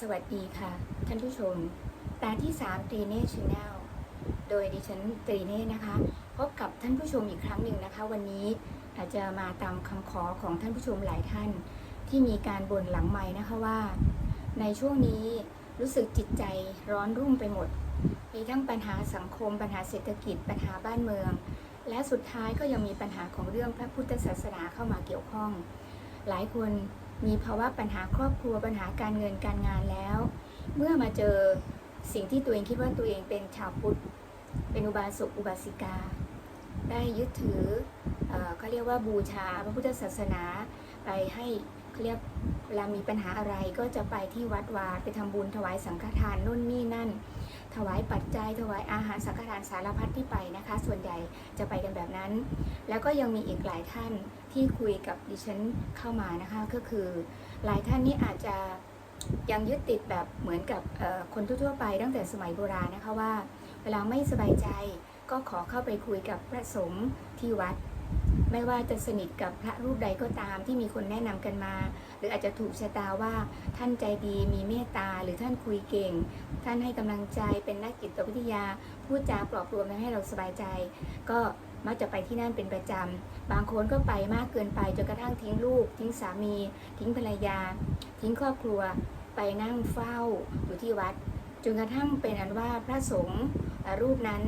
สวัสดีค่ะ ท่านผู้ชม ตาที่ 3 ตรีเน่ชแนลโดยดิฉันตรีเน่นะคะ พบกับท่านผู้ชมอีกครั้งหนึ่งนะคะ วันนี้อาจจะมาตามคำขอของท่านผู้ชมหลายท่าน ที่มีการบ่นหลังไม้นะคะว่า ในช่วงนี้รู้สึกจิตใจร้อนรุ่มไปหมด มีทั้งปัญหาสังคม ปัญหาเศรษฐกิจ ปัญหาบ้านเมือง และสุดท้ายก็ยังมีปัญหาของเรื่องพระพุทธศาสนาเข้ามาเกี่ยวข้อง หลายคน มีภาวะปัญหาครอบครัวปัญหาการเงินการงานแล้ว เมื่อมาเจอสิ่งที่ตัวเองคิดว่าตัวเองเป็นชาวพุทธ เป็นอุบาสกอุบาสิกา ได้ยึดถือเออเขาเรียกว่าบูชาพระพุทธศาสนาไปให้เขาเรียก ลามีปัญหาอะไรก็จะไปที่วัดวาไปทำบุญถวายสังฆทานนู่นนี่นั่น ถวายปัจจัย ถวายอาหารสังฆทานสารพัดที่ไปนะคะ ส่วนใหญ่จะไปกันแบบนั้น แล้วก็ยังมีอีกหลายท่านที่คุยกับดิฉันเข้ามานะคะ ก็คือหลายท่านนี่อาจจะยังยึดติดแบบเหมือนกับคนทั่วๆไปตั้งแต่สมัยโบราณนะคะว่า เวลาไม่สบายใจก็ขอเข้าไปคุยกับพระสงฆ์ที่วัด ไม่ว่าจะสนิทกับพระรูปใดก็ตามที่มีคนแนะนำกันมา หรืออาจจะถูกชะตาว่าท่านใจดีมีเมตตาหรือท่านคุยเก่ง ท่านให้กำลังใจเป็นนักจิตวิทยาพูดจาปลอบประโลมทำให้เราสบายใจ ก็มักจะไปที่นั่นเป็นประจำ บางคนก็ไปมากเกินไปจนกระทั่งทิ้งลูก ทิ้งสามี ทิ้งภรรยา ทิ้งครอบครัว ไปนั่งเฝ้าอยู่ที่วัดจนกระทั่งเป็นอันว่าพระสงฆ์รูปนั้น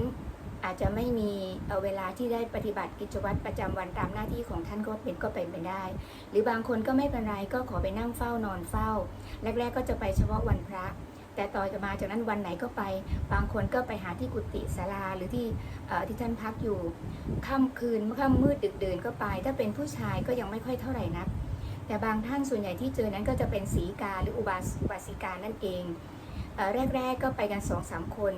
อาจจะไม่มีเอ่อเวลาที่ได้ปฏิบัติกิจวัตรประจำวันตามหน้าที่ของท่านก็เป็นก็เป็นไปได้ หรือบางคนก็ไม่เป็นไรก็ขอไปนั่งเฝ้านอนเฝ้า แรก ๆ ก็จะไปเฉพาะวันพระ แต่ต่อจะมาจากนั้นวันไหนก็ไป บางคนก็ไปหาที่กุฏิศาลาหรือที่ที่ท่านพักอยู่ค่ำคืนค่ำมืดดึกเดินก็ไป ถ้าเป็นผู้ชายก็ยังไม่ค่อยเท่าไหร่นักแต่บางท่านส่วนใหญ่ที่เจอนั้นก็จะเป็นสีกาหรืออุบาสิกานั่นเองอแรก ๆก็ไปกันสองสามคน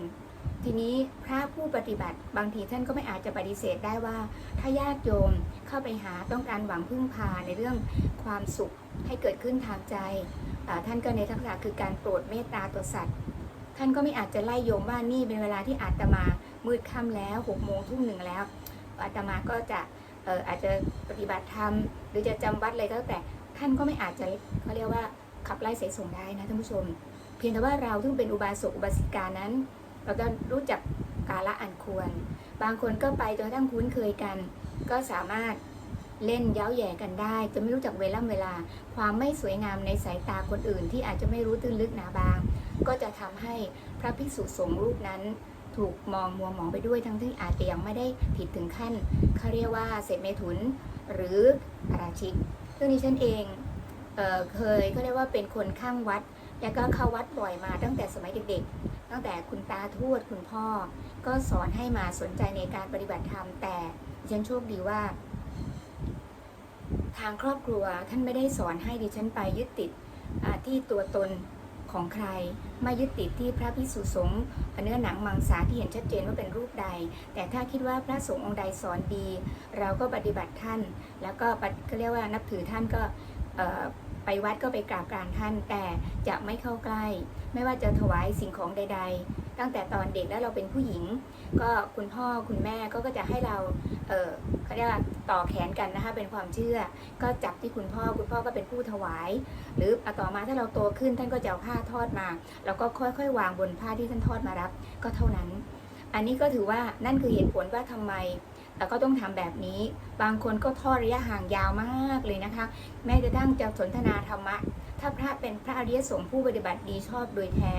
ทีนี้พระผู้ปฏิบัติบางทีท่านก็ไม่อาจจะปฏิเสธได้ว่า ถ้าญาติโยมเข้าไปหาต้องการหวังพึ่งพาในเรื่องความสุขให้เกิดขึ้นทางใจ ท่านก็ในทักษะคือการโปรดเมตตาต่อสัตว์ ท่านก็ไม่อาจจะไล่โยมว่านี่เป็นเวลาที่อาตมามืดค่ำแล้วหกโมงทุ่มหนึ่งแล้วอาตมาก็จะอาจจะปฏิบัติธรรมหรือจะจำวัดอะไรก็แล้วแต่ท่านก็ไม่อาจจะเขาเรียกว่าขับไล่เสส่งได้นะท่านผู้ชม เพียงแต่ว่าเราที่เป็นอุบาสกอุบาสิกานั้น เราจะรู้จักกาละอันควร บางคนก็ไปจนกระทั่งคุ้นเคยกัน ก็สามารถเล่นเย้าแย่กันได้จะไม่รู้จักเวลาเวลา ความไม่สวยงามในสายตาคนอื่น ที่อาจจะไม่รู้ตื้นลึกหนาบาง ก็จะทำให้พระภิกษุสงฆ์รูปนั้น ถูกมองมัวหมองไปด้วยทั้งที่อาจจะยังไม่ได้ผิดถึงขั้นเขาเรียกว่าเสพเมถุนหรืออาราชิกซึ่งดิฉันเองเออเคยเขาเรียกว่าเป็นคนข้างวัด แล้วก็เข้าวัดบ่อยมาตั้งแต่สมัยเด็กๆ ตั้งแต่คุณตาทวดคุณพ่อ ก็สอนให้มาสนใจในการปฏิบัติธรรม แต่ฉันโชคดีว่า ทางครอบครัวท่านไม่ได้สอนให้ดิฉันไปยึดติดที่ตัวตนของใคร ไม่ยึดติดที่พระพิสุสงฆ์เนื้อหนังมังสาที่เห็นชัดเจนว่าเป็นรูปใด แต่ถ้าคิดว่าพระสงฆ์องค์ใดสอนดี เราก็ปฏิบัติท่าน แล้วก็ก็เรียกว่านับถือท่านก็ไปวัดก็ไปกราบกานท่าน แต่จะไม่เข้าใกล้ ไม่ว่าจะถวายสิ่งของใด ๆ ตั้งแต่ตอนเด็กแล้วเราเป็นผู้หญิง ก็คุณพ่อคุณแม่ก็ก็จะให้เราเออเขาเรียกว่าต่อแขนกันนะคะเป็นความเชื่อ ก็จับที่คุณพ่อคุณพ่อก็เป็นผู้ถวาย หรือต่อมาถ้าเราโตขึ้นท่านก็จะเอาผ้าทอดมาแล้วก็ค่อยๆ วางบนผ้าที่ท่านทอดมารับ ก็เท่านั้น อันนี้ก็ถือว่านั่นคือเหตุผลว่าทำไมเอ่ก็ต้องทำแบบนี้ บางคนก็ทอดระยะห่างยาวมากเลยนะคะ แม้กระทั่งจะสนทนาธรรมะ ถ้าพระเป็นพระอริยสงฆ์ผู้ปฏิบัติดีชอบโดยแท้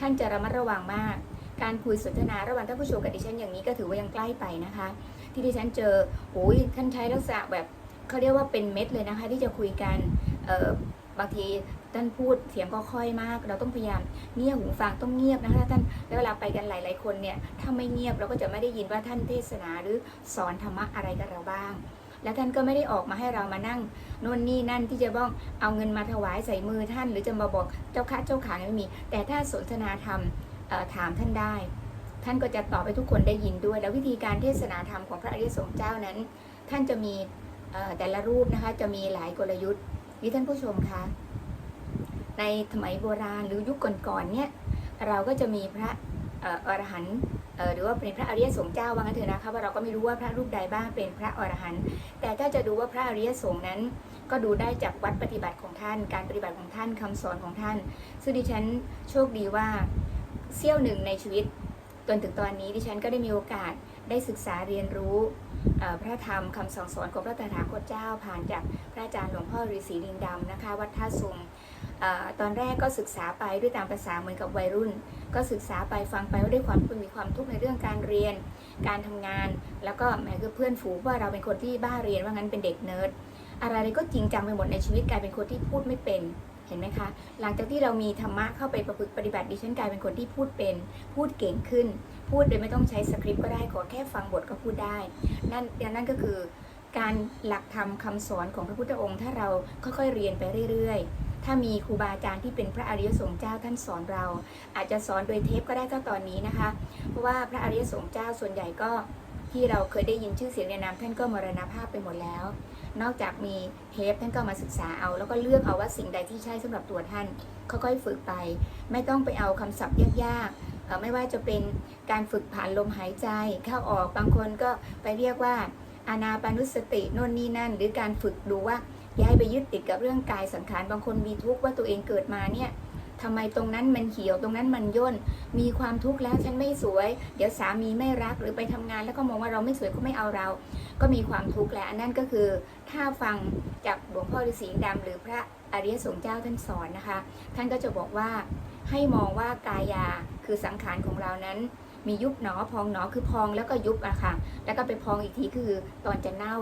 ท่านจะระมัดระวังมาก การคุยสนทนาระหว่างท่านผู้ชมกับดิฉันอย่างนี้ก็ถือว่ายังใกล้ไปนะคะ ที่ดิฉันเจอโอ้ยท่านใช้ลักษณะแบบเขาเรียกว่าเป็นเม็ดเลยนะคะ ที่จะคุยกันบางทีท่านพูดเสียงก็ค่อยมาก เราต้องพยายามเงียบหูฟังต้องเงียบนะคะท่านแล้วเวลาไปกันหลาย ๆ คนเนี่ยถ้าไม่เงียบเราก็จะไม่ได้ยินว่าท่านเทศนาหรือสอนธรรมะอะไรกับเราบ้าง แล้วท่านก็ไม่ได้ออกมาให้เรามานั่งโน่นนี่นั่นที่จะบ้องเอาเงินมาถวายใส่มือท่าน หรือจะมาบอกเจ้าค้าเจ้าขาไม่มี แต่ถ้าสนทนาธรรมถามท่านได้ ท่านก็จะตอบให้ทุกคนได้ยินด้วย แล้ววิธีการเทศนาธรรมของพระอริยสงฆ์เจ้านั้น ท่านจะมีแต่ละรูปนะคะจะมีหลายกลยุทธ์นี่ท่านผู้ชมคะในสมัยโบราณหรือยุคก่อนๆเนี่ยเราก็จะมีพระอรหันต์ หรือว่าเป็นพระอริยสงฆ์เจ้าว่างั้นเถอะนะคะว่าเราก็ไม่รู้ว่าพระรูปใดบ้างเป็นพระอรหันต์แต่ถ้าจะดูว่าพระอริยสงฆ์นั้น ก็ดูได้จากวัดปฏิบัติของท่าน การปฏิบัติของท่านคำสอนของท่าน ซึ่งดิฉันโชคดีว่าเสี้ยวหนึ่งในชีวิตจนถึงตอนนี้ดิฉันก็ได้มีโอกาสได้ศึกษาเรียนรู้พระธรรมคำสั่งสอนของพระตถาคตเจ้าผ่านจากพระอาจารย์หลวงพ่อฤาษีลิงดำนะคะวัดท่าซุง อตอนแรกก็ศึกษาไปด้วยตามภาษาเหมือนกับวัยรุ่น ก็ศึกษาไปฟังไปว่าด้วยความคุณมีความทุกข์ในเรื่องการเรียน การทำงาน แล้วก็แหมคือเพื่อนฝูงว่าเราเป็นคนที่บ้าเรียนว่างั้นเป็นเด็กเนิร์ดอะไรก็จริงจังไปหมดในชีวิตกลายเป็นคนที่พูดไม่เป็นเห็นไหมคะ หลังจากที่เรามีธรรมะเข้าไปประพฤติปฏิบัติดิฉันกลายเป็นคนที่พูดเป็น พูดเก่งขึ้น พูดโดยไม่ต้องใช้สคริปต์ก็ได้ขอแค่ฟังบทก็พูดได้ นั่นนั่นก็คือการหลักธรรมคำสอนของพระพุทธองค์ ถ้าเราค่อยๆเรียนไปเรื่อยๆ ถ้ามีครูบาอาจารย์ที่เป็นพระอริยสงฆ์เจ้าท่านสอนเรา อาจจะสอนโดยเทปก็ได้ก็ตอนนี้นะคะ เพราะว่าพระอริยสงฆ์เจ้าส่วนใหญ่ก็ที่เราเคยได้ยินชื่อเสียงในนามท่านก็มรณภาพไปหมดแล้ว นอกจากมีเทปท่านก็มาศึกษาเอา แล้วก็เลือกเอาว่าสิ่งใดที่ใช่สำหรับตัวท่านค่อยๆฝึกไป ไม่ต้องไปเอาคำศัพท์ยากๆไม่ว่าจะเป็นการฝึกผ่านลมหายใจเข้าออกบางคนก็ไปเรียกว่าอานาปานุสติโน่นนี่นั่น หรือการฝึกดูว่า อย่าให้ไปยึดติดกับเรื่องกายสังขารบางคนมีทุกข์ว่าตัวเองเกิดมาเนี่ยทำไมตรงนั้นมันเหี่ยวตรงนั้นมันย่น มีความทุกข์แล้วฉันไม่สวย เดี๋ยวสามีไม่รักหรือไปทำงาน แล้วก็มองว่าเราไม่สวยก็ไม่เอาเรา ก็มีความทุกข์แล้วอันนั้นก็คือถ้าฟังจากหลวงพ่อฤาษีดำหรือพระอริยสงฆ์เจ้าท่านสอนนะคะ ท่านก็จะบอกว่าให้มองว่ากายาคือสังขารของเรานั้น มียุบหนอพองหนอคือพองแล้วก็ยุบอะค่ะแล้วก็ไปพองอีกทีคือตอนจะเน่า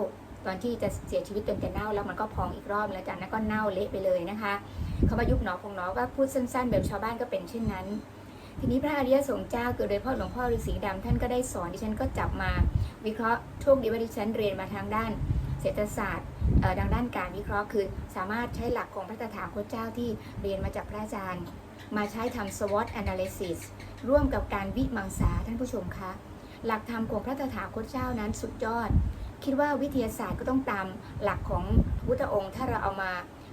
ตอนที่จะเสียชีวิตจนจะเน่าแล้วมันก็พองอีกรอบแล้วจากนั้นก็เน่าเละไปเลยนะคะคำว่ายุบหนอพองหนอก็พูดสั้น ๆ แบบชาวบ้านก็เป็นเช่นนั้น ทีนี้พระอริยสงฆ์เจ้าเกิดโดยพ่อหลวงพ่อฤาษีดำท่านก็ได้สอนดิฉันก็จับมาวิเคราะห์โชคดีว่าดิฉันเรียนมาทางด้านเศรษฐศาสตร์เอ่อทางด้านการวิเคราะห์คือ สามารถใช้หลักของพระตถาคตเจ้าที่เรียนมาจากพระอาจารย์ มาใช้ทำ SWOT analysis ร่วมกับการวิมังสาท่านผู้ชมคะ หลักธรรมของพระตถาคตเจ้านั้นสุดยอด คิดว่าวิทยาศาสตร์ก็ต้องตามหลักของพุทธองค์ ถ้าเราเอามา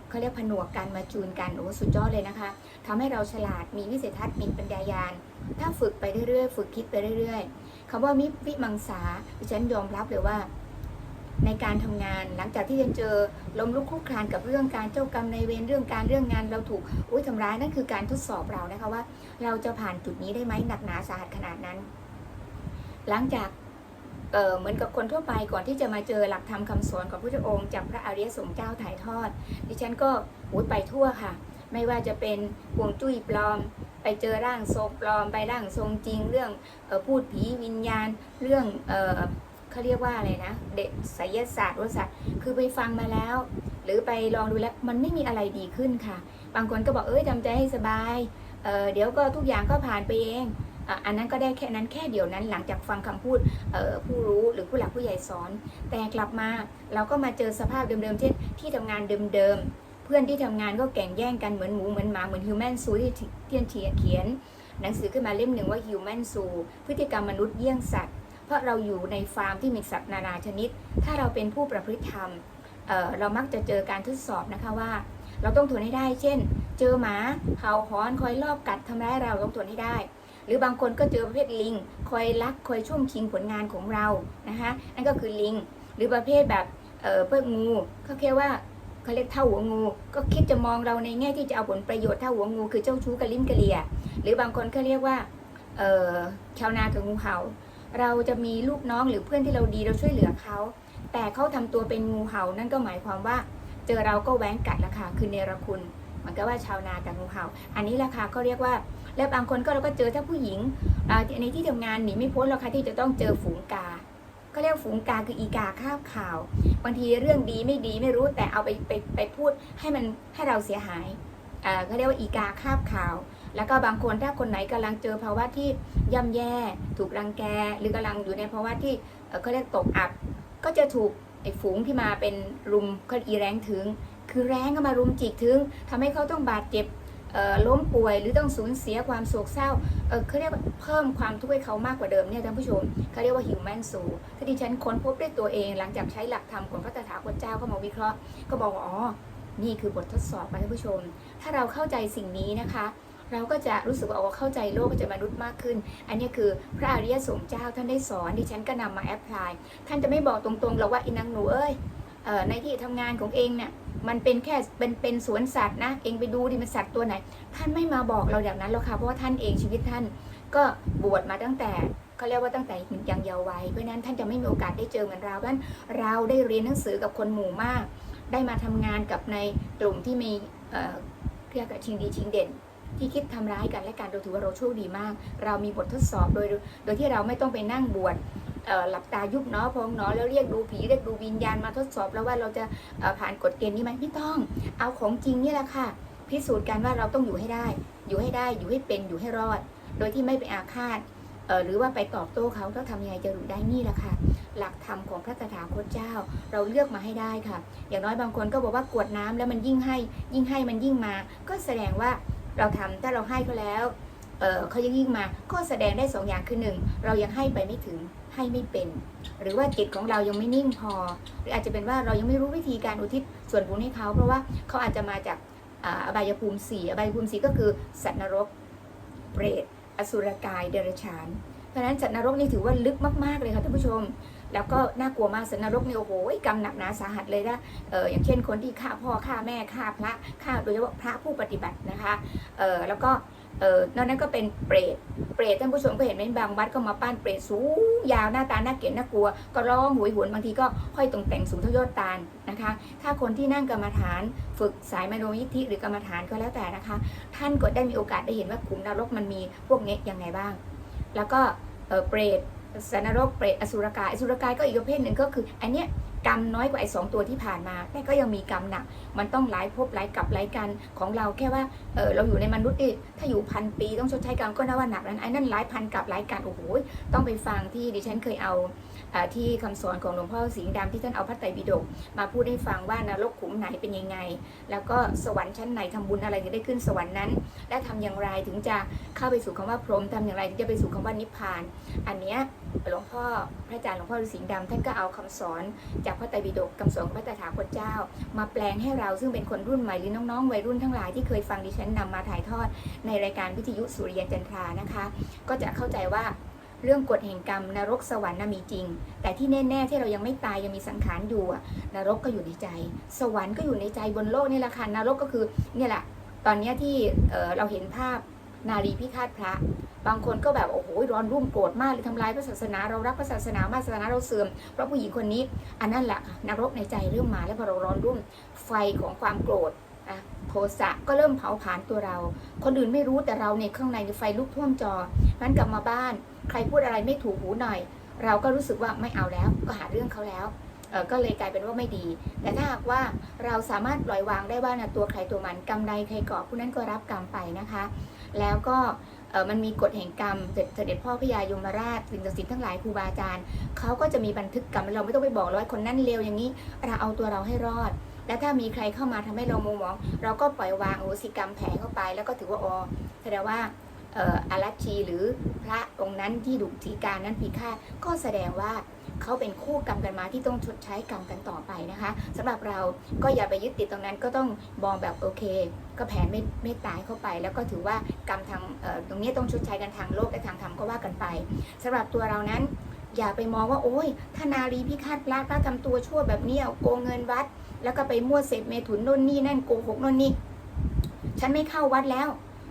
เขาเรียกผนวกกันมาจูนกันโอ้สุดยอดเลยนะคะทำให้เราฉลาดมีวิสัยทัศน์มีปัญญายาณถ้าฝึกไปเรื่อยๆ ฝึกคิดไปเรื่อยๆคำว่ามิวิมังสาดิฉันยอมรับเลยว่า ในการทำงานหลังจากที่ฉันเจอล้มลุกคลุกคลานกับเรื่องการเจ้ากรรมในเวรเรื่องการเรื่องงานเราถูกอุ้ยทำร้ายนั่นคือการทดสอบเรานะคะว่า เราจะผ่านจุดนี้ได้ไหมหนักหนาสาหัสขนาดนั้น หลังจาก เเหมือนกับคนทั่วไปก่อนที่จะมาเจอหลักธรรมคำสอนของพระพุทธองค์จากพระอริยสงฆ์เจ้าถ่ายทอด ดิฉันก็หูไปทั่วค่ะ ไม่ว่าจะเป็นห่วงจุ้ยปลอม ไปเจอร่างทรงปลอมไปร่างทรงจริง เรื่องออพูดผีวิญญาณ เรื่องเออเขาเรียกว่าอะไรนะ เด็กไสยศาสตร์วศาสตร์คือไปฟังมาแล้ว หรือไปลองดูแล้วมันไม่มีอะไรดีขึ้นค่ะ บางคนก็บอกเอ้ยทำใจให้สบายเเดี๋ยวก็ทุกอย่างก็ผ่านไปเอง อันนั้นก็ได้แค่นั้นแค่เดียวนั้นหลังจากฟังคำพูดผู้รู้หรือผู้หลักผู้ใหญ่สอน แต่กลับมาเราก็มาเจอสภาพเดิมๆเช่นที่ทำงานเดิมๆเพื่อนที่ทำงานก็แก่งแย่งกันเหมือนหมูเหมือนหมาเหมือนฮิวแมนซูที่เทียนเทียเขียน หนังสือขึ้นมาเล่มหนึ่งว่าฮิวแมนซูพฤติกรรมมนุษย์เยี่ยงสัตว์ เพราะเราอยู่ในฟาร์มที่มีสัตว์นานาชนิด ถ้าเราเป็นผู้ประพฤติธรรมเเรามักจะเจอการทดสอบนะคะว่า เราต้องทนให้ได้ เช่น เจอหมาเห่าหอนคอยลอบกัดทำร้ายเราต้องทนให้ได้ รือบางคนก็เจอประเภทลิง คอยลักคอยช่วงชิงผลงานของเรานะคะนั่นก็คือลิง หรือประเภทแบบเออเพื่องูเขาแค่ว่าเขาเรียกเท่าหัวงู ก็คิดจะมองเราในแง่ที่จะเอาผลประโยชน์เท่าหัวงู คือเจ้าชู้กระลิ้มกระเลีย หรือบางคนเขาเรียกว่าเออชาวนากับงูเห่า เราจะมีลูกน้องหรือเพื่อนที่เราดีเราช่วยเหลือเขา แต่เขาทำตัวเป็นงูเห่านั่นก็หมายความว่าเจอเราก็แหว้งกัดละค่ะคือเนรคุณเหมันก็ว่าชาวนากับงูเห่า อันนี้ราคาก็เรียกว่า แล้วบางคนก็เราก็เจอถ้าผู้หญิงในที่ทำงานหนีไม่พ้นหรอกค่ะที่จะต้องเจอฝูงกาก็เรียกฝูงกาคืออีกาคาบข่าว บางทีเรื่องดีไม่ดีไม่รู้แต่เอาไปไปไปพูดให้มันให้เราเสียหายเขาเรียกว่าอีกาคาบข่าว แล้วก็บางคนถ้าคนไหนกำลังเจอภาวะที่ย่ำแย่ถูกรังแก หรือกำลังอยู่ในภาวะที่เขาเรียกตกอับ ก็จะถูกไอ้ฝูงที่มาเป็นรุมเขาอีแรงถึง คือแรงก็มารุมจิกถึงทำให้เขาต้องบาดเจ็บ ล้มป่วยหรือต้องสูญเสียความโศกเศร้าเเขาเรียกว่าเพิ่มความทุกข์ให้เขามากกว่าเดิมเนี่ยท่านผู้ชมเขาเรียกว่าหิวแมนสูที่ดิฉันค้นพบด้วยตัวเองหลังจากใช้หลักธรรมของพระตถาคตเจ้าเข้ามาวิเคราะห์ ก็บอกว่าอ๋อนี่คือบททดสอบค่ะท่านผู้ชม ถ้าเราเข้าใจสิ่งนี้นะคะ เราก็จะรู้สึกว่าอ๋อเข้าใจโลกเข้าใจมนุษย์มากขึ้น อันนี้คือพระอริยสงฆ์เจ้าท่านได้สอนดิฉันก็นำมาแอพพลายท่านจะไม่บอกตรงๆหรอกว่าอินังหนูเอ้ย ในที่ทำงานของเองเนี่ยมันเป็นแค่เป็นเป็นสวนสัตว์นะ เองไปดูดิมันสัตว์ตัวไหน ท่านไม่มาบอกเราอย่างนั้นหรอกค่ะเพราะว่าท่านเองชีวิตท่านก็บวชมาตั้งแต่เขาเรียกว่าตั้งแต่ยังเยาว์วัยเพราะนั้นท่านจะไม่มีโอกาสได้เจอเหมือนเราเพราะนั้นเราได้เรียนหนังสือกับคนหมู่มาก ได้มาทำงานกับในกลุ่มที่มีเอ่อเรียกว่าชิงดีชิงเด่น ที่คิดทำร้ายกันและการเราถือว่าเราโชคดีมาก เรามีบททดสอบโดยโดยที่เราไม่ต้องไปนั่งบวช หลับตายุบเนาะพองเนาะแล้วเรียกดูผีเรียกดูวิญญาณมาทดสอบแล้วว่าเราจะผ่านกฎเกณฑ์นี้ไหมไม่ต้อง เอาของจริงนี่แหละค่ะ พิสูจน์กันว่าเราต้องอยู่ให้ได้ อยู่ให้ได้อยู่ให้เป็นอยู่ให้รอด โดยที่ไม่ไปอาฆาตหรือว่าไปตอบโต้เขาต้องทำยังไงจะอยู่ได้นี่แหละค่ะ หลักธรรมของพระตถาคตเจ้า เราเลือกมาให้ได้ค่ะ อย่างน้อยบางคนก็บอกว่ากวดน้ำแล้วมันยิ่งให้ ยิ่งให้มันยิ่งมา ก็แสดงว่าเราทำถ้าเราให้เขาแล้วเเขายังยิ่งมา ก็แสดงได้สองอย่างคือหนึ่งเรายังให้ไปไม่ถึง ให้ไม่เป็น หรือว่าจิตของเรายังไม่นิ่งพอ หรืออาจจะเป็นว่าเรายังไม่รู้วิธีการอุทิศส่วนบุญให้เขา เพราะว่าเขาอาจจะมาจากอ่าอบายภูมิสี่อบายภูมิสี่ก็คือสัตว์นรกเปรตอสุรกายเดรัจฉาน เพราะฉะนั้นสัตว์นรกนี่ถือว่าลึกมากๆเลยค่ะท่านผู้ชม แล้วก็น่ากลัวมากสัตว์นรกนี่โอ้โหกรรมหนักหนาสาหัสเลยนะเอออย่างเช่นคนที่ฆ่าพ่อฆ่าแม่ฆ่าพระฆ่าโดยเฉพาะพระผู้ปฏิบัตินะคะเออแล้วก็ เออนอกนั้นก็เป็นเปรต เปรตท่านผู้ชมก็เห็นไหมบางวัดก็มาปั้นเปรตสูงยาวหน้าตาน่าเกลียดน่ากลัว ก็ร้องหวยหวนบางทีก็ห้อยตรงแต่งสูงเท่ายอดตาลนะคะ ถ้าคนที่นั่งกรรมฐานฝึกสายมโนยิทธิหรือกรรมฐานก็แล้วแต่นะคะ ท่านก็ได้มีโอกาสได้เห็นว่าขุมนรกมันมีพวกนี้ยังไงบ้าง แล้วก็เออเปรตสนรกเปรตอสุรกายอสุรกายก็อีกประเภทหนึ่งก็คืออันเนี้ย กรรมน้อยกว่าไอ้สองตัวที่ผ่านมา แต่ก็ยังมีกรรมหนัก มันต้องหลายภพหลายกับหลายกันของเราแค่ว่าเออเราอยู่ในมนุษย์เองถ้าอยู่พันปีต้องชดใช้กรรมก็น่าว่าหนักนั้นไอ้นั่นหลายพันกับหลายกันโอ้โหต้องไปฟังที่ดิฉันเคยเอาอที่คำสอนของหลวงพ่อสิงห์ดำที่ท่านเอาพระไตรปิฎกมาพูดให้ฟังว่านรกขุมไหนเป็นยังไง แล้วก็สวรรค์ชั้นไหนทำบุญอะไรถึงได้ขึ้นสวรรค์นั้น และทำอย่างไรถึงจะเข้าไปสู่คำว่าพรหมทำอย่างไรถึงจะไปสู่คำว่านิพพาน อันเนี้ยหลวงพ่อพระอาจารย์หลวงพ่อฤาษีดำท่านก็เอาคำสอนจากพระไตรปิฎกคำสอนของพระตถาคตเจ้า มาแปลงให้เราซึ่งเป็นคนรุ่นใหม่หรือน้องๆวัยรุ่นทั้งหลายที่เคยฟังดิฉันนำมาถ่ายทอดในรายการวิทยุสุริยันจันทรานะคะ ก็จะเข้าใจว่าเรื่องกฎแห่งกรรมนรกสวรรค์น่ะมีจริง แต่ที่แน่ๆที่เรายังไม่ตายยังมีสังขารอยู่นรกก็อยู่ในใจ สวรรค์ก็อยู่ในใจบนโลกนี่แหละค่ะนรกก็คือเนี่ยแหละตอนนี้ที่เเราเห็นภาพ นารีพิฆาตพระ บางคนก็แบบโอ้โหร้อนรุ่มโกรธมากเลยทำลายพระศาสนาเรารักพระศาสนามากศาสนาเราเสื่อมเพราะผู้หญิงคนนี้ อันนั้นแหละนรกในใจเริ่มมาแล้วพอเราร้อนรุ่มไฟของความโกรธอะโทสะก็เริ่มเผาผลาญตัวเรา คนอื่นไม่รู้แต่เราในข้างในในไฟลุกท่วมจอนั้นกลับมาบ้าน ใครพูดอะไรไม่ถูกหูหน่อย เราก็รู้สึกว่าไม่เอาแล้วก็หาเรื่องเขาแล้ว ก็เลยกลายเป็นว่าไม่ดี แต่ถ้าหากว่าเราสามารถปล่อยวางได้ว่านะตัวใครตัวมันกรรมใดใครก่อผู้นั้นก็รับกรรมไปนะคะ แล้วก็มันมีกฎแห่งกรรมเสด็จพ่อพญายมราชสิ่งศักดิ์สิทธิ์ทั้งหลายครูบาอาจารย์เขาก็จะมีบันทึกกรรมเราไม่ต้องไปบอกเลยคนนั้นเลวอย่างนี้เราเอาตัวเราให้รอดและถ้ามีใครเข้ามาทำให้เราโมโหมอง เราก็ปล่อยวางโอสิกรรมแผลเข้าไป แล้วก็ถือว่าอ๋อแสดงว่าอารัชชีหรือพระองค์นั้นที่ดุถีการนั้นพีฆาตก็แสดงว่า เขาเป็นคู่กรรมกันมาที่ต้องชดใช้กรรมกันต่อไปนะคะสำหรับเราก็อย่าไปยึดติดตรงนั้นก็ต้องมองแบบโอเค ก็แผ่เมตเมตตาเข้าไป แล้วก็ถือว่ากรรมทางตรงนี้ต้องชดใช้กันทางโลกและทางธรรมก็ว่ากันไปสำหรับตัวเรานั้นอย่าไปมองว่าโอ้ยถ้านารีพิฆาตพระพระทำตัวชั่วแบบเนี้ยโกงเงินวัด แล้วก็ไปมั่วเสพเมถุนน่นนี่นั่นโกหกน่นนี่ฉันไม่เข้าวัดแล้ว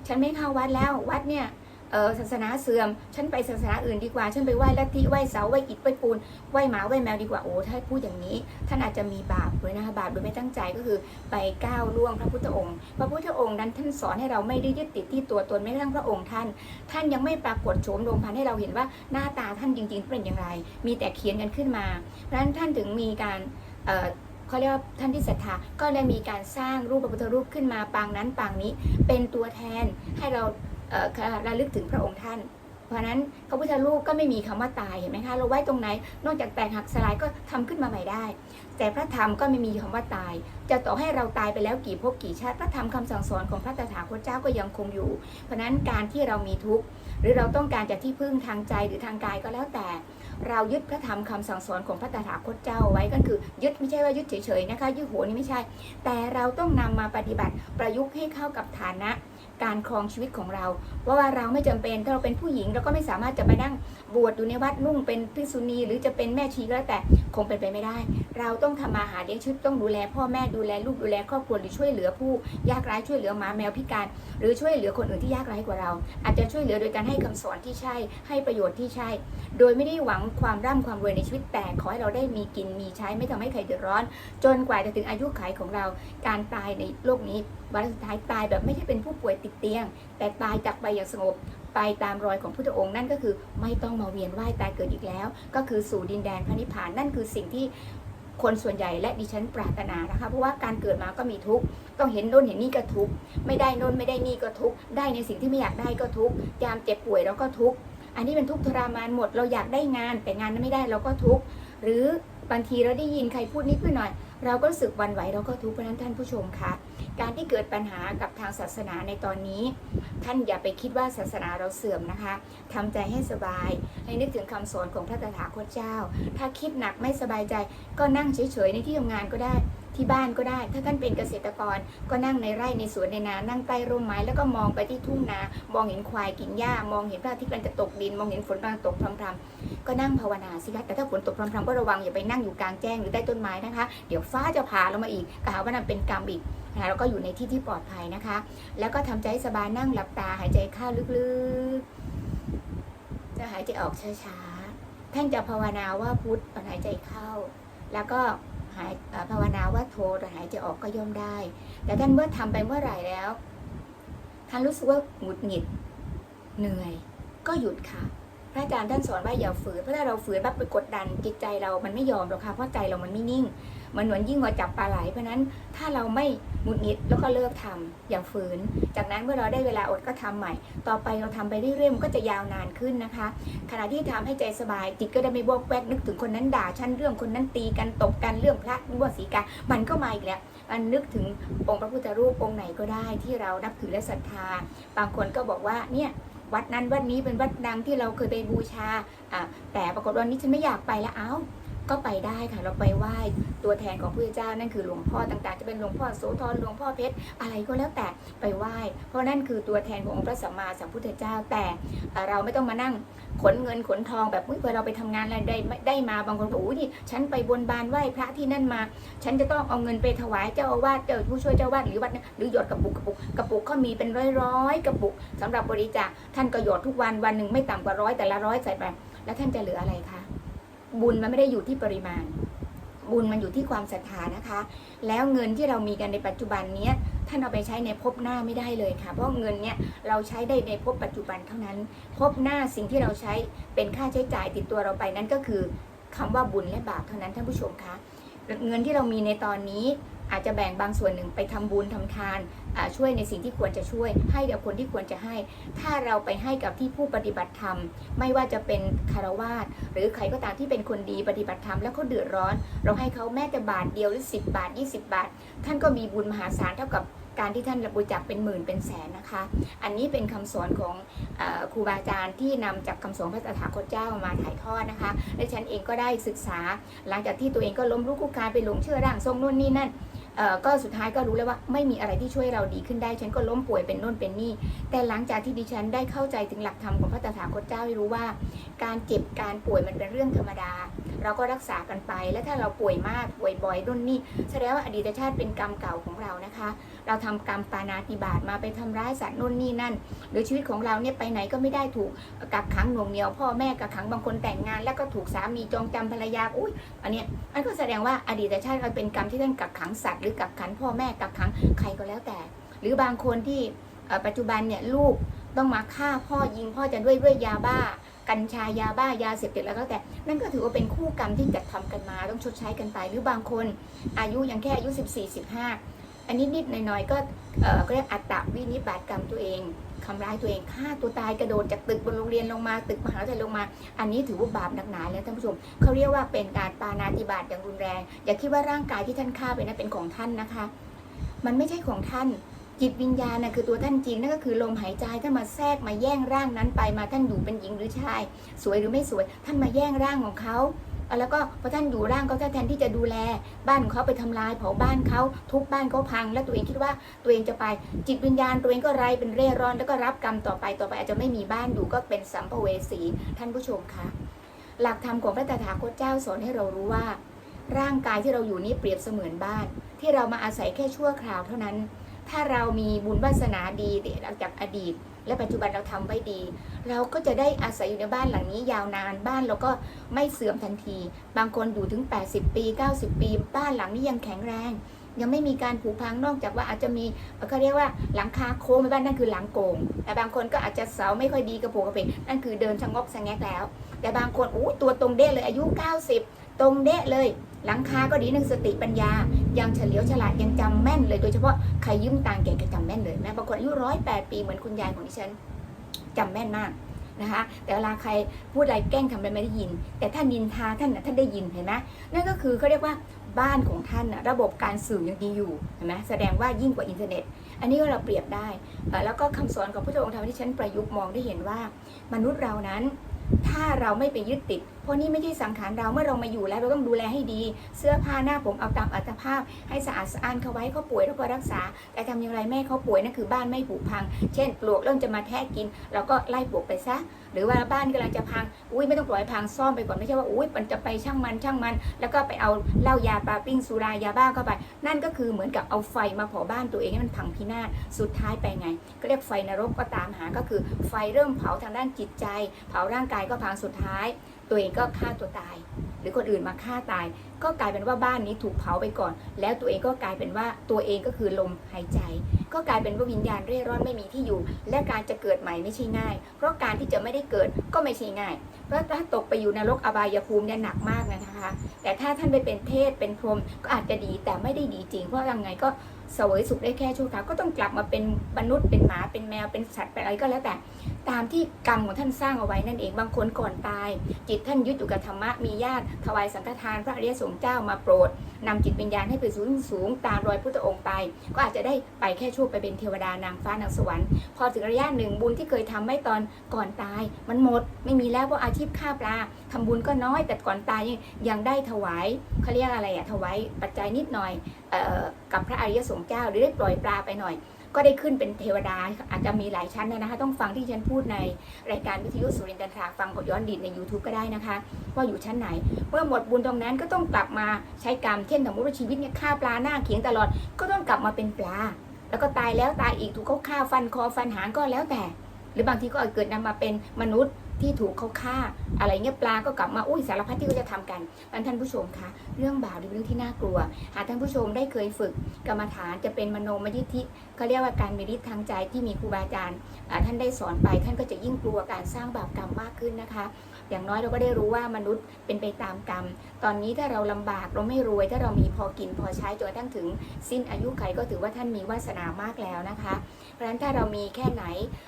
ฉันไม่เข้าวัดแล้ววัดเนี่ย เออศาสนาเสื่อม ฉันไปศาสนาอื่นดีกว่า ฉันไปไหว้ลัทธิไหว้เสาไหว้อิฐไหว้ปูนไหว้หมาไหว้แมวดีกว่าโอ้ถ้าพูดอย่างนี้ ท่านอาจจะมีบาปด้วยนะคะบาปโดยไม่ตั้งใจก็คือไปก้าวล่วงพระพุทธองค์ พระพุทธองค์นั้นท่านสอนให้เราไม่ได้ยึดติดที่ตัวตนไม่ระทั่งพระองค์ท่าน ท่านยังไม่ปรากฏโฉมโรงพันให้เราเห็นว่าหน้าตาท่านจริง ๆ เป็นอย่างไร มีแต่เขียนกันขึ้นมาเพราะฉะนั้นท่านถึงมีการเอ่อเขาเรียกว่าท่านที่ศรัทธาก็ได้มีการสร้างรูปพระพุทธรูปขึ้นมาปางนั้นปางนี้ เป็นตัวแทนให้เรา ระลึกถึงพระองค์ท่าน เพราะนั้นพระพุทธรูปก็ไม่มีคำว่าตายเห็นไหมคะเราไว้ตรงไหน นอกจากแตกหักสลายก็ทำขึ้นมาใหม่ได้ แต่พระธรรมก็ไม่มีคำว่าตาย จะต่อให้เราตายไปแล้วกี่ภพกี่ชาติพระธรรมคำสั่งสอนของพระตถาคตเจ้าก็ยังคงอยู่ เพราะนั้นการที่เรามีทุกข์หรือเราต้องการจะที่พึ่งทางใจหรือทางกายก็แล้วแต่ เรายึดพระธรรมคำสั่งสอนของพระตถาคตเจ้าไว้ก็คือ ยึดไม่ใช่ว่ายึดเฉยๆนะคะยึดหัวนี่ไม่ใช่ แต่เราต้องนำมาปฏิบัติประยุกต์ให้เข้ากับฐานะ การครองชีวิตของเรา เพราะว่าเราไม่จำเป็นถ้าเราเป็นผู้หญิงเราก็ไม่สามารถจะไปนั่งบวชอยู่ในวัดนุ่งเป็นพิษุณีหรือจะเป็นแม่ชีก็แล้วแต่คงเป็นไปไม่ได้ เราต้องทำมาหาเลี้ยงชีวิตต้องดูแล พ่อแม่ดูแลลูกดูแลครอบครัวหรือช่วยเหลือผู้ยากไร้ช่วยเหลือหมาแมวพิการ หรือช่วยเหลือคนอื่นที่ยากไร้กว่าเรา อาจจะช่วยเหลือโดยการให้คำสอนที่ใช่ ให้ประโยชน์ที่ใช่ โดยไม่ได้หวังความร่ำความรวยในชีวิตแต่ขอให้เราได้มีกินมีใช้ไม่ทำให้ใครเดือดร้อน จนกว่าจะถึงอายุขัยของเราการตายในโลกนี้วันสุดท้ายตายแบบไม่ใช่เป็นผู้ป่วยติดเตียง แต่ตายจากไปอย่างสงบไปตามรอยของพุทธองค์นั่นก็คือไม่ต้องมาเวียนว่ายตายเกิดอีกแล้ว ก็คือสู่ดินแดนพระนิพพานนั่นคือสิ่งที่คนส่วนใหญ่และดิฉันปรารถนานะคะ เพราะว่าการเกิดมาก็มีทุกข์ต้องเห็นโน่นเห็นนี่ก็ทุกข์ไม่ได้โน่นไม่ได้นี่ก็ทุกข์ได้ในสิ่งที่ไม่อยากได้ก็ทุกข์ยามเจ็บป่วยเราก็ทุกข์อันนี้เป็นทุกข์ทรมานหมดเราอยากได้งานแต่งานนั้นไม่ได้เราก็ทุกข์หรือบางทีเราได้ยินใครพูดนิดหน่อย เราก็รู้สึกวันไหวเราก็ทุกข์เพราะนั้นท่านผู้ชมคะการที่เกิดปัญหากับทางศาสนาในตอนนี้ ท่านอย่าไปคิดว่าศาสนาเราเสื่อมนะคะทำใจให้สบายให้นึกถึงคำสอนของพระตถาคตเจ้า ถ้าคิดหนักไม่สบายใจก็นั่งเฉยๆในที่ทำงานก็ได้ ที่บ้านก็ได้ ถ้าท่านเป็นเกษตรกรก็นั่งในไร่ในสวนในนา นั่งใต้ร่มไม้แล้วก็มองไปที่ทุ่งนา มองเห็นควายกินหญ้า มองเห็นพระอาทิตย์กำลังจะตกดิน มองเห็นฝนกำลังตกพรำๆก็นั่งภาวนาสิคะแต่ถ้าฝนตกพรำๆก็ระวังอย่าไปนั่งอยู่กลางแจ้งหรือใต้ต้นไม้นะคะ เดี๋ยวฟ้าจะผ่าลงมาอีกก็หาวว่านั่นเป็นกรรมอีกนะคะแล้วก็อยู่ในที่ที่ปลอดภัยนะคะ แล้วก็ทำใจสบายนั่งหลับตาหายใจเข้าลึกๆจะหายใจออกช้าๆท่านจะภาวนาว่าพุทธตอนหายใจเข้า แล้วก็ หายภาวนาว่าโทตอนหายใจออกก็ย่อมได้ แต่ท่านเมื่อทำไปเมื่อไหร่แล้วท่านรู้สึกว่าหงุดหงิดเหนื่อย ก็หยุดค่ะ พระอาจารย์ท่านสอนว่าอย่าฝืนเพราะถ้าเราฝืนแบบไปกดดัน จิตใจเรามันไม่ยอมหรอกค่ะเพราะใจเรามันไม่นิ่ง มันเหมือนยิ่งกว่าจับปลาไหลเพราะนั้นถ้าเราไม่หงุดหงิดแล้วก็เลิกทำอย่าฝืน จากนั้นเมื่อเราได้เวลาอดก็ทำใหม่ ต่อไปเราทำไปเรื่อยๆมันก็จะยาวนานขึ้นนะคะ ขณะที่ทำให้ใจสบายจิตก็ได้ไม่วกแวกนึกถึงคนนั้นด่าฉันเรื่องคนนั้นตีกันตบกันเรื่องพระบวชศีกามันก็มาอีกแล้วมันนึกถึงองค์พระพุทธรูปองค์ไหนก็ได้ที่เรานับถือและศรัทธา บางคนก็บอกว่าเนี่ย วัดนั้นวัดนี้เป็นวัดดังที่เราเคยไปบูชาอะแต่ปรากฏวันนี้ฉันไม่อยากไปแล้วเอ้า ก็ไปได้ค่ะเราไปไหว้ตัวแทนของพระเจ้านั่นคือหลวงพ่อต่างๆ จะเป็นหลวงพ่อโสธรหลวงพ่อเพชรอะไรก็แล้วแต่ไปไหว้เพราะนั่นคือตัวแทนขององค์พระสัมมาสัมพุทธเจ้าแต่เราไม่ต้องมานั่งขนเงินขนทองแบบอุ๊ยพอเราไปทำงานอะไรได้ได้มาบางคนบอกอุ้ยนี่ฉันไปบนบานไหว้พระที่นั่นมา ฉันจะต้องเอาเงินไปถวายเจ้าอาวาสเจ้าผู้ช่วยเจ้าอาวาสหรือวัดหรือหยดกระปุกกระปุกกระปุกก็มีเป็นร้อยร้อยๆกระปุกสำหรับบริจาคท่านก็หยดทุกวันวันหนึ่งไม่ต่ำกว่าร้อยแต่ละร้อยใส่ไปแล้วท่านจะเหลืออะไรคะ บุญมันไม่ได้อยู่ที่ปริมาณ บุญมันอยู่ที่ความศรัทธานะคะ แล้วเงินที่เรามีกันในปัจจุบันเนี้ยท่านเอาไปใช้ในภพหน้าไม่ได้เลยค่ะ เพราะเงินเนี้ยเราใช้ได้ในภพปัจจุบันเท่านั้นภพหน้าสิ่งที่เราใช้เป็นค่าใช้จ่ายติดตัวเราไปนั่นก็คือคำว่าบุญและบาปเท่านั้นท่านผู้ชมคะเงินที่เรามีในตอนนี้ อาจจะแบ่งบางส่วนหนึ่งไปทำบุญทำทานช่วยในสิ่งที่ควรจะช่วย ให้กับคนที่ควรจะให้ ถ้าเราไปให้กับที่ผู้ปฏิบัติธรรม ไม่ว่าจะเป็นคารวาสหรือใครก็ตามที่เป็นคนดีปฏิบัติธรรมแล้วเขาเดือดร้อน เราให้เขาแม้แต่บาทเดียวหรือ 10 บาท 20 บาท ท่านก็มีบุญมหาศาลเท่ากับการที่ท่านบริจาคเป็นหมื่นเป็นแสนนะคะ อันนี้เป็นคำสอนของอครูบาอาจารย์ที่นำจากคำสอนพระตถาคตเจ้ามาถ่ายทอดนะคะ และฉันเองก็ได้ศึกษา หลังจากที่ตัวเองก็ล้มลุกคลุกคลานไปหลงเชื่อร่างทรงนู่นนี่นั่น ก็สุดท้ายก็รู้แล้วว่าไม่มีอะไรที่ช่วยเราดีขึ้นได้ ฉันก็ล้มป่วยเป็นน่นเป็นนี่ แต่หลังจากที่ดิฉันได้เข้าใจถึงหลักธรรมของพระตถาคตเจ้าให้รู้ว่า การเจ็บการป่วยมันเป็นเรื่องธรรมดา เราก็รักษากันไป และถ้าเราป่วยมากป่วยบ่อยนู่นนี่แสดงว่าอดีตชาติเป็นกรรมเก่าของเรานะคะ เราทำกรรมปานาติบาตมาไปทำร้ายสัตว์นู่นนี่นั่น หรือชีวิตของเราเนี่ยไปไหนก็ไม่ได้ถูกกักขังหน่วงเหนียวพ่อแม่กักขังบางคนแต่งงาน แล้วก็ถูกสามีจองจำภรรยาอุ้ยอันเนี้ยอันก็แสดงว่าอดีตชาติเราเป็นกรรมที่ท่านกักขังสัตว์หรือกักขังพ่อแม่กักขังใครก็แล้วแต่ หรือบางคนที่ปัจจุบันเนี่ยลูกต้องมาฆ่าพ่อยิงพ่อจะด้วยด้วยยาบ้า กัญชายาบ้ายาเสพติดแล้วก็แต่ นั่นก็ถือว่าเป็นคู่กรรมที่จัดทำกันมาต้องชดใช้กันไป หรือบางคนอายุยังแค่อายุ 14 15 อันนี้นิดๆหน่อยๆก็เอ่อก็เรียกอัตตวินิบาตกรรมตัวเองทำร้ายตัวเองฆ่าตัวตายกระโดดจากตึกบนโรงเรียนลงมาตึกมหาวิทยาลัยลงมา อันนี้ถือว่าบาปหนักหนาแล้วท่านผู้ชมเขาเรียกว่าเป็นการปานาติบาตอย่างรุนแรง อย่าคิดว่าร่างกายที่ท่านฆ่าไปนั้นเป็นของท่านนะคะ มันไม่ใช่ของท่านจิตวิญญาณน่ะคือตัวท่านจริงนั่นก็คือลมหายใจท่านมาแทรกมาแย่งร่างนั้นไปมาท่านอยู่เป็นหญิงหรือชาย สวยหรือไม่สวย ท่านมาแย่งร่างของเขา แล้วก็พอท่านอยู่ร่างเขาแทนที่จะดูแล บ้านของเขาไปทำลายเผาบ้านเขาทุบบ้านเขาพัง แล้วตัวเองคิดว่าตัวเองจะไปจิตวิญญาณตัวเองก็ไร้เป็นเร่ร่อน แล้วก็รับกรรมต่อไปต่อไปอาจจะไม่มีบ้านอยู่ก็เป็นสัมภเวสีท่านผู้ชมคะหลักธรรมของพระตถาคตเจ้าสอนให้เรารู้ว่า ร่างกายที่เราอยู่นี้เปรียบเสมือนบ้าน ที่เรามาอาศัยแค่ชั่วคราวเท่านั้น ถ้าเรามีบุญวาสนาดีจากอดีต และปัจจุบันเราทำไว้ดี เราก็จะได้อาศัยอยู่ในบ้านหลังนี้ยาวนานบ้านเราก็ไม่เสื่อมทันที บางคนอยู่ถึง 80 ปี 90 ปี บ้านหลังนี้ยังแข็งแรง ยังไม่มีการผุพังนอกจากว่าอาจจะมีเขาเรียกว่าหลังคาโค้งในบ้านนั่นคือหลังโกง แต่บางคนก็อาจจะเสาไม่ค่อยดีกระโปงกระเพงนั่นคือเดินชะงกชะแงกแล้ว แต่บางคนอู้ตัวตรงเด้เลยอายุ 90 ตรงเด้เลย หลังคาก็ดีหนึ่งสติปัญญา ยังเฉลียวฉลาดยังจำแม่นเลยโดยเฉพาะใครยืมตังค์แกก็จำแม่นเลยแม้บางคนอายุร้อยแปดปีเหมือนคุณยายของดิฉันจำแม่นมากนะคะแต่เวลาใครพูดอะไรแกล้งทำอะไรไม่ได้ยิน แต่ถ้านินทาท่านน่ะท่านได้ยินเห็นไหมนั่นก็คือเขาเรียกว่าบ้านของท่านน่ะระบบการสื่อยังดีอยู่เห็นไหมแสดงว่ายิ่งกว่าอินเทอร์เน็ต อันนี้ก็เราเปรียบได้ แล้วก็คำสอนของพระองค์ทำให้ที่ฉันประยุกต์มองได้เห็นว่า มนุษย์เรานั้น ถ้าเราไม่ไปยึดติด ราะนี่ไม่ใช่สังขารเราเมื่อเรามาอยู่แล้วเราต้องดูแลให้ดี เสื้อผ้าหน้าผมเอาตามอัตภาพ ให้สะอาดสะอ้านเขาไว้เขาป่วยเราก็รักษา แต่ทำอย่างไรแม่เขาป่วยนั่นคือบ้านไม่ผุพัง เช่น ปลวกเริ่มจะมาแทะกิน เราก็ไล่ปลวกไปซะ หรือว่าบ้านกำลังจะพังอุ้ยไม่ต้องปล่อยพังซ่อมไปก่อนไม่ใช่ว่าอุ้ยมันจะไปช่างมันช่างมัน แล้วก็ไปเอาเหล้ายาปลาปิ้งสุรายาบ้าเข้าไป นั่นก็คือเหมือนกับเอาไฟมาเผาบ้านตัวเองให้มันพังพินาศสุดท้ายไปไงก็เรียกไฟนรกก็ตามหาก็คือ ไฟเริ่มเผาทางด้านจิตใจ เผาร่างกายก็พังสุดท้าย ตัวเองก็ฆ่าตัวตาย หรือคนอื่นมาฆ่าตาย ก็กลายเป็นว่าบ้านนี้ถูกเผาไปก่อน แล้วตัวเองก็กลายเป็นว่าตัวเองก็คือลมหายใจ ก็กลายเป็นว่าวิญญาณเร่ร่อนไม่มีที่อยู่ และการจะเกิดใหม่ไม่ใช่ง่าย เพราะการที่จะไม่ได้เกิดก็ไม่ใช่ง่าย เพราะถ้าตกไปอยู่นรกอบายภูมิเนี่ยหนักมากนะคะ แต่ถ้าท่านไปเป็นเทพเป็นพรหมก็อาจจะดีแต่ไม่ได้ดีจริง เพราะยังไงก็ เสวยสุขได้แค่ชั่วคราวก็ต้องกลับมาเป็นมนุษย์เป็นหมาเป็นแมวเป็นสัตว์เป็นอะไรก็แล้วแต่ ตามที่กรรมของท่านสร้างเอาไว้นั่นเองบางคนก่อนตาย จิตท่านยึดอยู่กับธรรมะมีญาติถวายสังฆทานพระอริยสงฆ์เจ้ามาโปรดนำจิตวิญญาณให้ไปสูงสูงตามรอยพุทธองค์ไป ก็อาจจะได้ไปแค่ชั่วไปเป็นเทวดานางฟ้านางสวรรค์พอถึงระยะหนึ่งบุญที่เคยทำไม่ตอนก่อนตาย มันหมดไม่มีแล้วเพราะอาชีพฆ่าปลาทำบุญก็น้อยแต่ก่อนตายยังได้ถวายเขาเรียกอะไรอะถวายปัจจัยนิดหน่อยกับพระอริยสงฆ์เจ้าหรือได้ปล่อยปลาไปหน่อย ก็ได้ขึ้นเป็นเทวดาอาจจะมีหลายชั้นนะคะ ต้องฟังที่ฉันพูดในรายการวิทยุสุรินทร์ทาฟังกดย้อนดินใน YouTube ก็ได้นะคะ ว่าอยู่ชั้นไหน เมื่อหมดบุญตรงนั้นก็ต้องกลับมาใช้กรรมเช่นสมมติว่าชีวิตเนี่ยฆ่าปลาหน้าเขียงตลอดก็ต้องกลับมาเป็นปลา แล้วก็ตายแล้วตายอีกถูกเขาฆ่าฟันคอฟันหางก็แล้วแต่ หรือบางทีก็อาจเกิดนำมาเป็นมนุษย์ ที่ถูกเขาฆ่า อะไรเงี้ยปลาก็กลับมาอุ้ยสารพัดที่เขาจะทำกันนั้นท่านผู้ชมคะเรื่องบาปเป็นเรื่องที่น่ากลัว หากท่านผู้ชมได้เคยฝึกกรรมฐานจะเป็นมโนมยิทธิ เขาเรียกว่าการมีฤทธิ์ทางใจที่มีครูบาอาจารย์ท่านได้สอนไปท่านก็จะยิ่งกลัวการสร้างบาปกรรมมากขึ้นนะคะ อย่างน้อยเราก็ได้รู้ว่ามนุษย์เป็นไปตามกรรม ตอนนี้ถ้าเราลำบากเราไม่รวย ถ้าเรามีพอกินพอใช้จนกระทั่งถึง สิ้นอายุไขก็ถือว่าท่านมีวาสนามากแล้วนะคะ เพราะฉะนั้นถ้าเรามีแค่ไหน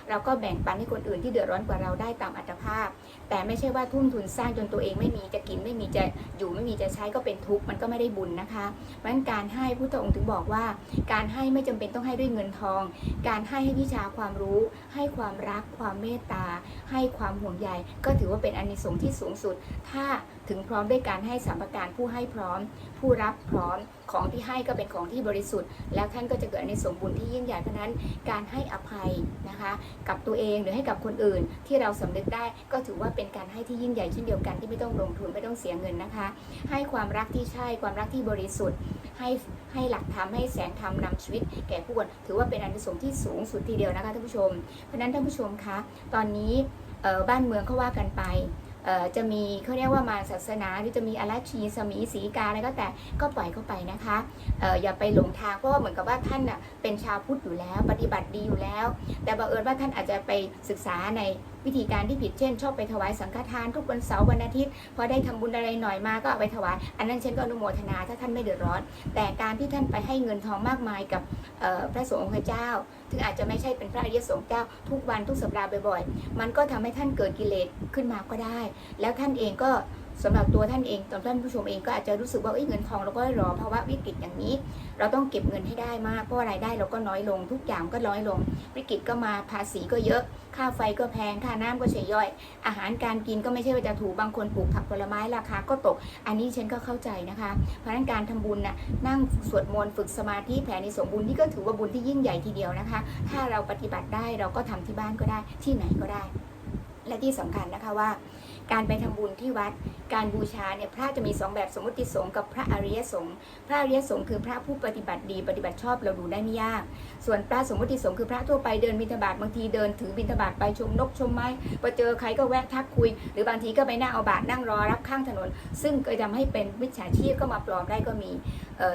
เราก็แบ่งปันให้คนอื่นที่เดือดร้อนกว่าเราได้ตามอัตภาพ แต่ไม่ใช่ว่าทุ่มทุนสร้างจนตัวเองไม่มีจะกินไม่มีจะอยู่ไม่มีจะใช้ก็เป็นทุกข์มันก็ไม่ได้บุญนะคะเพราะฉะนั้นการให้พุทธองค์ถึงบอกว่า การให้ไม่จำเป็นต้องให้ด้วยเงินทอง การให้ให้วิชาความรู้ ให้ความรัก ความเมตตา ให้ความห่วงใย ก็ถือว่าเป็นอานิสงส์ที่สูงสุด ถ้า ถึงพร้อมด้วยการให้สัมปการผู้ให้พร้อม ผู้รับพร้อมของที่ให้ก็เป็นของที่บริสุทธิ์ แล้วท่านก็จะเกิดอานิสงส์บุญที่ยิ่งใหญ่เพราะนั้นการให้อภัยนะคะ กับตัวเองหรือให้กับคนอื่นที่เราสำนึกได้ก็ถือว่าเป็นการให้ที่ยิ่งใหญ่เช่นเดียวกันที่ไม่ต้องลงทุนไม่ต้องเสียเงินนะคะ ให้ความรักที่ใช่ความรักที่บริสุทธิ์ ให้ให้หลักธรรมให้แสงธรรมนำชีวิต แก่ผู้คนถือว่าเป็นอานิสงส์ที่สูงสุดทีเดียวนะคะท่านผู้ชมเพราะนั้นท่านผู้ชมคะตอนนี้บ้านเมืองเขาว่ากันไป จะมีเขาเรียกว่ามาศาสนาหรือจะมีอาราชีสมีสีกาอะไรก็แต่ก็ปล่อยเข้าไปนะคะออย่าไปหลงทางเพราะว่าเหมือนกับว่าท่านเป็นชาวพุทธอยู่แล้ว ปฏิบัติดีอยู่แล้ว แต่บังเอิญว่าท่านอาจจะไปศึกษาในวิธีการที่ผิดเช่น ชอบไปถวายสังฆทานทุกวันเสาร์วันอาทิตย์พอได้ทำบุญอะไรหน่อยมาก็เอาไปถวาย อันนั้นฉันก็อนุโมทนาถ้าท่านไม่เดือดร้อน แต่การที่ท่านไปให้เงินทองมากมายกับพระสงฆ์องค์เจ้า ถึงอาจจะไม่ใช่เป็นพระอริยสงฆ์เจ้า ทุกวันทุกสัปดาห์บ่อยๆ มันก็ทำให้ท่านเกิดกิเลสขึ้นมาก็ได้ แล้วท่านเองก็ สำหรับตัวท่านเองตอนท่านผู้ชมเองก็อาจจะรู้สึกว่าเงินทองเราก็รอภาวะวิกฤตอย่างนี้ เราต้องเก็บเงินให้ได้มากเพราะรายได้เราก็น้อยลงทุกอย่างก็น้อยลง วิกฤตก็มาภาษีก็เยอะ ค่าไฟก็แพงค่าน้ำก็เฉยย่อย อาหารการกินก็ไม่ใช่ว่าจะถูกบางคนปลูกผักผลไม้ราคาก็ตก อันนี้ฉันก็เข้าใจนะคะเพราะนั้นการทำบุญน่ะนั่งสวดมนต์ฝึกสมาธิแผ่ในสมบุญนี่ก็ถือว่าบุญที่ยิ่งใหญ่ทีเดียวนะคะ ถ้าเราปฏิบัติได้เราก็ทำที่บ้านก็ได้ที่ไหนก็ได้ และที่สำคัญนะคะว่า การไปทำบุญที่วัด การบูชาเนี่ยพระจะมีสองแบบสมมติสงฆ์กับพระอริยสงฆ์พระอริยสงฆ์คือพระผู้ปฏิบัติดีปฏิบัติชอบเราดูได้ไม่ยาก ส่วนพระสมมติสงฆ์คือพระทั่วไปเดินบิณฑบาตบางทีเดินถือบิณฑบาตไปชมนกชมไม้พอเจอใครก็แวะทักคุย หรือบางทีก็ไปนั่งเอาบาตรนั่งรอรับข้างถนน ซึ่งเคยทำให้เป็นมิจฉาชีพก็มาปลอมได้ก็มี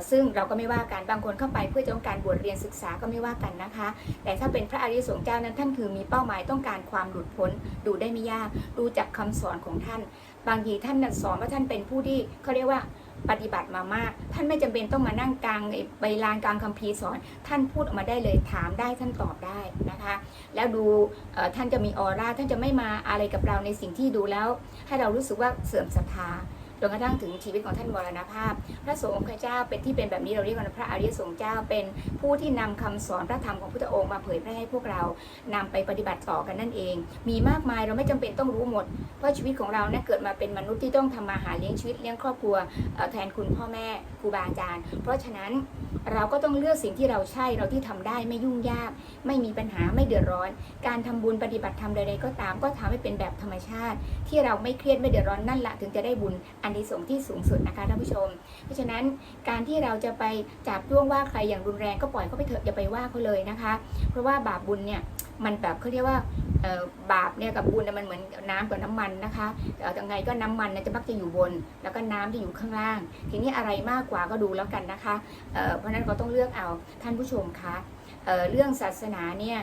ซึ่งเราก็ไม่ว่ากันบางคนเข้าไปเพื่อจะต้องการบวชเรียนศึกษาก็ไม่ว่ากันนะคะ แต่ถ้าเป็นพระอริยสงฆ์เจ้านั้นท่านคือมีเป้าหมายต้องการความหลุดพ้นดูได้ไม่ยากดูจากคำสอนของท่าน บางทีท่านสอนว่าท่านเป็นผู้ที่เขาเรียกว่าปฏิบัติมามาก ท่านไม่จำเป็นต้องมานั่งกลางใบลานกลางคัมภีร์สอน ท่านพูดออกมาได้เลยถามได้ท่านตอบได้นะคะ แล้วดูท่านจะมีออร่าท่านจะไม่มาอะไรกับเราในสิ่งที่ดูแล้ว ให้เรารู้สึกว่าเสื่อมศรัทธา นกระทั่งถึงชีวิตของท่านมรณภาพ พระสงฆ์องค์เจ้าเป็นที่เป็นแบบนี้เราเรียกว่าพระอริยสงฆ์เจ้าเป็นผู้ที่นำคำสอนพระธรรมของพุทธองค์มาเผยแพร่ให้พวกเรานำไปปฏิบัติต่อกันนั่นเอง มีมากมายเราไม่จำเป็นต้องรู้หมด เพราะชีวิตของเราเนี่ยเกิดมาเป็นมนุษย์ที่ต้องทำมาหาเลี้ยงชีวิตเลี้ยงครอบครัวแทนคุณพ่อแม่ครูบาอาจารย์ เพราะฉะนั้นเราก็ต้องเลือกสิ่งที่เราใช่เราที่ทำได้ไม่ยุ่งยาก ไม่มีปัญหาไม่เดือดร้อน การทำบุญปฏิบัติธรรมใดๆก็ตามก็ทำให้เป็นแบบธรรมชาติ ที่เราไม่เครียดไม่เดือดร้อนนั่นแหละถึงจะได้บุญอันดีสงส์ที่สูงสุดนะคะท่านผู้ชม เพราะฉะนั้นการที่เราจะไปจับจ้วงว่าใครอย่างรุนแรงก็ปล่อยเขาไปเถอะอย่าไปว่าเขาเลยนะคะ เพราะว่าบาปบุญเนี่ยมันแบบเขาเรียกว่าบาปเนี่ยกับบุญเนี่ยมันเหมือนน้ำกับน้ำมันนะคะแต่ายังไงก็น้ำมันจะมักจะอยู่บน แล้วก็น้ำจะอยู่ข้างล่าง ทีนี้อะไรมากกว่าก็ดูแล้วกันนะคะเเพราะฉะนั้นก็ต้องเลือกเอาท่านผู้ชมคะเเรื่องศาสนาเนี่ย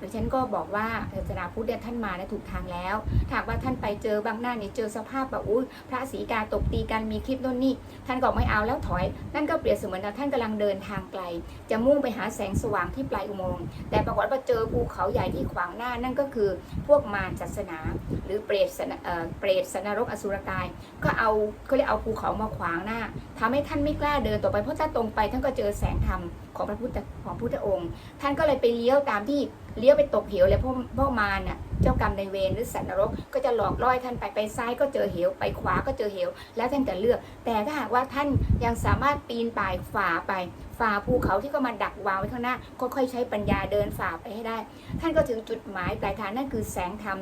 ดิฉันก็บอกว่าศาสนาพุทธเนี่ยท่านมานะถูกทางแล้วถากว่าท่านไปเจอบางหน้าเนี่ยเจอสภาพแบบอุ้ยพระศรีกาตบตีกันมีคลิปโน่นนี่ท่านก็ไม่เอาแล้วถอย นั่นก็เปรียบเสมือนว่าท่านกำลังเดินทางไกล จะมุ่งไปหาแสงสว่างที่ปลายอุโมงค์แต่ปรากฏว่าเจอภูเขาใหญ่ที่ขวางหน้านั่นก็คือพวกมารศาสนา หรือเปรตสนเปรตสนรกอสุรกาย ก็เอาเขาเรียกเอาภูเขามาขวางหน้าทำให้ท่านไม่กล้าเดินต่อไปเพราะถ้าตรงไปท่านก็เจอแสงธรรม ของพระพุทธของพุทธองค์ ท่านก็เลยไปเลี้ยวตามที่เลี้ยวไปตกเหวเลยพราะเพราะมารน่ะเจ้ากรรมในเวรหรือสัตว์นรก ก็จะหลอกล่อให้ท่านไปไปซ้ายก็เจอเหวไปขวาก็เจอเหว แล้วท่านจะเลือก แต่ถ้าหากว่าท่านยังสามารถปีนป่ายฝ่าไปฝ่าภูเขาที่เขามาดักวางไว้ข้างหน้าค่อยๆใช้ปัญญาเดินฝ่าไปให้ได้ ท่านก็ถึงจุดหมายปลายทางนั่นคือแสงธรรม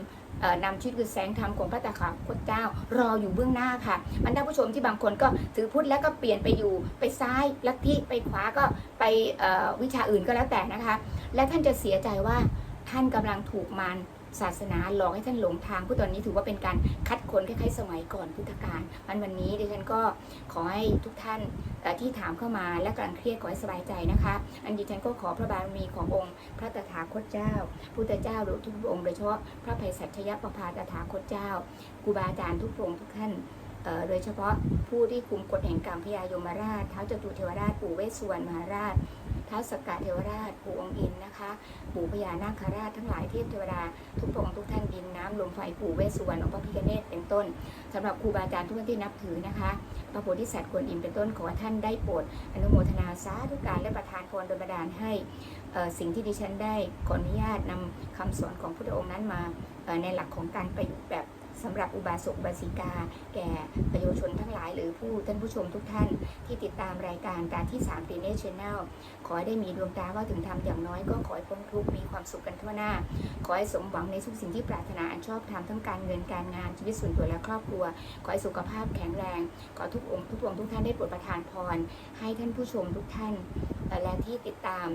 นำชีวิตคือแสงธรรมของพระตาขาคตเจ้ารออยู่เบื้องหน้าค่ะ มันท่านผู้ชมที่บางคนก็ถือพุทธแล้วก็เปลี่ยนไปอยู่ไปซ้ายลัทธิไปขวาก็ไปวิชาอื่นก็แล้วแต่นะคะ และท่านจะเสียใจว่าท่านกำลังถูกมาร ศาสนาหลอกให้ท่านหลงทางผู้ตอนนี้ถือว่าเป็นการคัดคนคล้ายๆสมัยก่อนพุทธกาลวันวันนี้ดิฉันก็ขอให้ทุกท่านที่ถามเข้ามาและกำลังเครียดขอให้สบายใจนะคะ อันดิฉันก็ขอพระบารมีขององค์พระตถาคตเจ้า พุทธเจ้าหรือทุกองค์โดยเฉพาะพระภัยสัชยประภาตถาคตเจ้าครูบาอาจารย์ทุกองค์ทุกท่านโดยเฉพาะผู้ที่คุมกฎแห่งกรรมพญายมราชท้าจตุเทวราชปู่เวสสุวรรณมหาราช ท้าวสกกะเทวราชปู่องค์อินนะคะปู่พญานาคราชทั้งหลายเทพเทวดาทุกพระองค์ทุกท่านดินน้ำลมไฟปู่เวสสุวรรณองค์พระพิฆเนศเป็นต้นสำหรับครูบาอาจารย์ทุกท่านที่นับถือนะคะพระโพธิสัตว์กวนอิมเป็นต้นขอท่านได้โปรดอนุโมทนาสาธุการและประทานพรโดยบันดาลให้สิ่งที่ดิฉันได้ขออนุญาตนำคำสอนของพระองค์นั้นมาในหลักของการประยุกต์แบบ สำหรับอุบาสกบาสิกา แก่ประโยชนทั้งหลาย หรือผู้ท่านผู้ชมทุกท่านที่ติดตามรายการการที่3ปีเนชแนลขอให้ได้มีดวงตาว่าถึงทำอย่างน้อยก็ขอให้พ้นทุกข์มีความสุขกันทั่วหน้า ขอให้สมหวังในทุกสิ่งที่ปรารถนาอันชอบธรรมทั้งการเงินการงานชีวิตส่วนตัวและครอบครัว ขอให้สุขภาพแข็งแรง ขอทุกองค์ทุกดวงทุกท่านได้โปรดประทานพร ให้ท่านผู้ชมทุกท่านและที่ติดตาม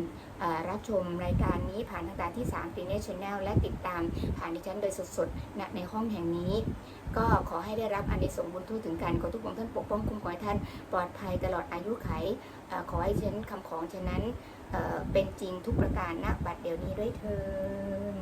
รับชมรายการนี้ผ่านทางการที่3ปีเนชแนลและติดตามผ่านดิฉันโดยสดๆในห้องแห่งนี้ก็ขอให้ได้รับอันในสมบุญทุกถึงกันขอทุกองค์ท่านปกป้องคุ้มครองท่านปลอดภัยตลอดอายุไขขอให้ฉันคำของฉะนั้นเป็นจริงทุกประการณบัดเดี๋ยวนี้ด้วยเถิด